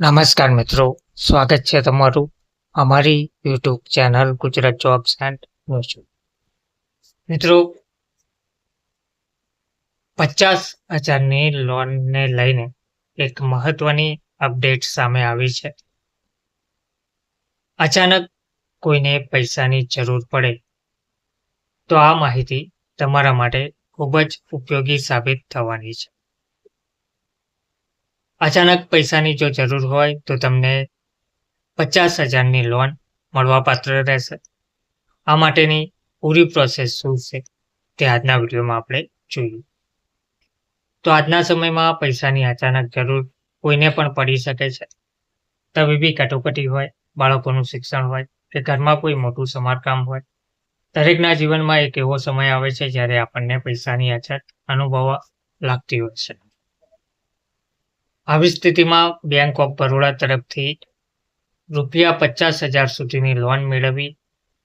નમસ્કાર મિત્રો, સ્વાગત છે તમારું અમારી YouTube channel Gujarat jobs and મિત્રો, પચાસ હજારની લોનને લઈને એક મહત્વની અપડેટ સામે આવી છે. અચાનક કોઈને પૈસાની જરૂર પડે, તો આ માહિતી તમારા માટે ખૂબ જ ઉપયોગી સાબિત થવાની છે. અચાનક પૈસાની જો જરૂર હોય તો તમને પચાસ હજારની લોન મળવાપાત્ર રહેશે. આ માટેની પૂરી પ્રોસેસ શું છે તે આજના વિડીયોમાં આપણે જોઈએ તો આજના સમયમાં પૈસાની અચાનક જરૂર કોઈને પણ પડી શકે છે. તબીબી કટોકટી હોય, બાળકોનું શિક્ષણ હોય, કે ઘરમાં કોઈ મોટું સમારકામ હોય. દરેકના જીવનમાં એક એવો સમય આવે છે જ્યારે આપણને પૈસાની અછત અનુભવવા લાગતી હોય છે. આવી સ્થિતિમાં બેંક ઓફ બરોડા તરફથી રૂપિયા પચાસ હજાર સુધીની લોન મેળવવી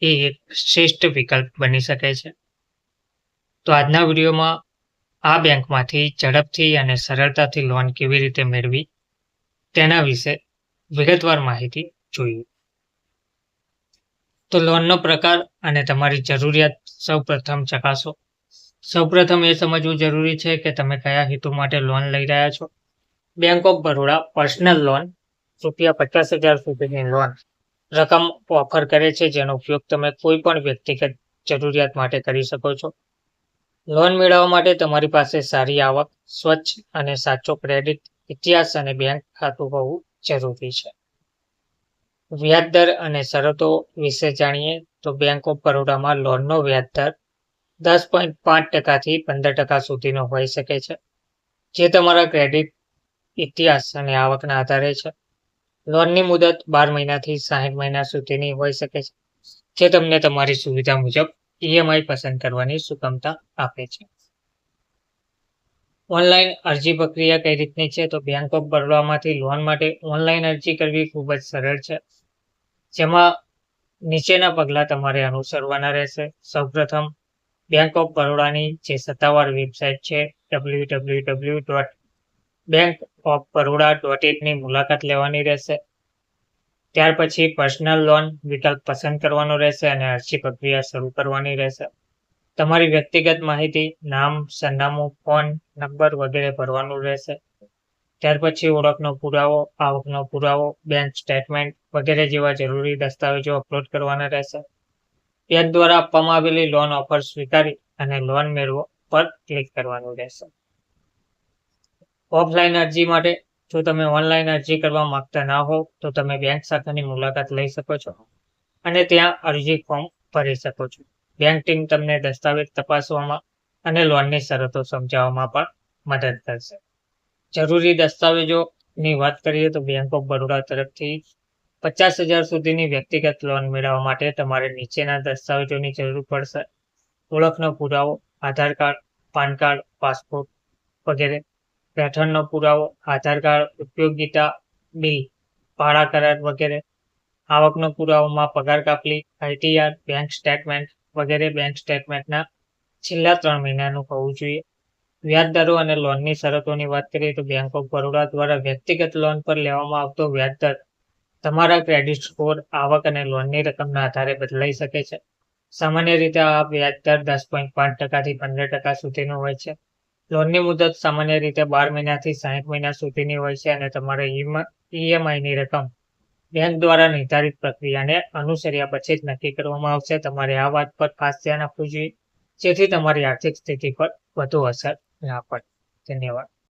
એ એક શ્રેષ્ઠ વિકલ્પ બની શકે છે. તો આજના વિડીયોમાં આ બેંકમાંથી ઝડપથી અને સરળતાથી લોન કેવી રીતે મેળવી તેના વિશે વિગતવાર માહિતી જોઈએ. તો લોનનો પ્રકાર અને તમારી જરૂરિયાત સૌપ્રથમ ચકાસો. સૌપ્રથમ એ સમજવું જરૂરી છે કે તમે કયા હેતુ માટે લોન લઈ રહ્યા છો. Bank of Baroda personal loan રૂપિયા પચાસ હજાર સુધીની લોન રકમ ઓફર કરે છે, જેનો ઉપયોગ તમે કોઈ પણ વ્યક્તિગત જરૂરિયાત માટે કરી શકો છો. લોન મેળવવા માટે તમારી પાસે સારી આવક, સ્વચ્છ અને સાચો ક્રેડિટ ઇતિહાસ અને બેંક ખાતું હોવું જરૂરી છે. વ્યાજદર અને શરતો વિશે જાણીએ તો બેંક ઓફ બરોડામાં લોનનો વ્યાજદર દસ પોઈન્ટ પાંચ ટકાથી પંદર ટકા સુધીનો હોઈ શકે છે. જે તમારા ક્રેડિટ ઇતિહાસ અને આવકના આધારે છે. લોનની મુદત બાર મહિનાથી સાહીઠ મહિના સુધીની હોઈ શકે છે, જે તમને તમારી સુવિધા મુજબ ઈએમઆઈ પસંદ કરવાની સુગમતા આપે છે. ઓનલાઈન અરજી પ્રક્રિયા કઈ રીતની છે? તો બેંક ઓફ બરોડામાંથી લોન માટે ઓનલાઈન અરજી કરવી ખૂબ જ સરળ છે. જેમાં નીચેના પગલાં તમારે અનુસરવાના રહેશે. સૌપ્રથમ, બેંક ઓફ બરોડાની જે સત્તાવાર વેબસાઇટ છે, W W W dot bank of Baroda dot ઇનની મુલાકાત લેવાની રહેશે. ત્યાર પછી પર્સનલ લોન વિકલ્પ પસંદ કરવાનો રહેશે અને અરજી પ્રક્રિયા શરૂ કરવાની રહેશે. તમારી વ્યક્તિગત માહિતી, નામ, સરનામું, ફોન નંબર વગેરે ભરવાનું રહેશે. ત્યાર પછી ઓળખનો પુરાવો, આવકનો પુરાવો બેંક સ્ટેટમેન્ટ વગેરે જેવા જરૂરી દસ્તાવેજો અપલોડ કરવાના રહેશે. બેંક દ્વારા આપવામાં આવેલી લોન ઓફર સ્વીકારી અને લોન મેળવો પર ક્લિક કરવાનું રહેશે. ઓફલાઈન અરજી માટે જો તમે ઓનલાઈન અરજી કરવા માંગતા ના હો તો તમે બેંક શાખાની મુલાકાત લઈ શકો છો અને ત્યાં અરજી ફોર્મ ભરી શકો છો. બેંક ટીમ તમને દસ્તાવેજ તપાસવામાં અને લોનની શરતો સમજાવવામાં પણ મદદ કરશે. જરૂરી દસ્તાવેજોની વાત કરીએ તો બેંક ઓફ બરોડા તરફથી પચાસ હજાર સુધીની વ્યક્તિગત લોન મેળવવા માટે તમારે નીચેના દસ્તાવેજોની જરૂર પડશે. ઓળખનો પુરાવો, Aadhaar card, PAN card, passport વગેરે રહેઠાણનો પુરાવો, આધાર કાર્ડ ઉપયોગિતા બિલ, ભાડા કરાર વગેરે. આવકનો પુરાવોમાં પગાર કાપલી આઈટીઆર, બેંક સ્ટેટમેન્ટ વગેરે બેંક સ્ટેટમેન્ટના છેલ્લા ત્રણ મહિનાનું હોવું જોઈએ. વ્યાજદરો અને લોનની શરતોની વાત કરીએ તો બેંક ઓફ બરોડા દ્વારા વ્યક્તિગત લોન પર લેવામાં આવતો વ્યાજદર તમારા ક્રેડિટ સ્કોર, આવક અને લોનની રકમના આધારે બદલાઈ શકે છે. સામાન્ય રીતે આ વ્યાજદર દસ પોઈન્ટ પાંચ ટકાથી પંદર ટકા સુધીનો હોય છે. લોનની મુદત સામાન્ય રીતે બાર મહિનાથી સાહીઠ મહિના સુધીની હોય છે અને તમારે ઈએમઆઈની રકમ બેંક દ્વારા નિર્ધારિત પ્રક્રિયાને અનુસર્યા પછી જ નક્કી કરવામાં આવશે. તમારે આ વાત પર ખાસ ધ્યાન આપવું જોઈએ, જેથી તમારી આર્થિક સ્થિતિ પર વધુ અસર ના પડે. ધન્યવાદ.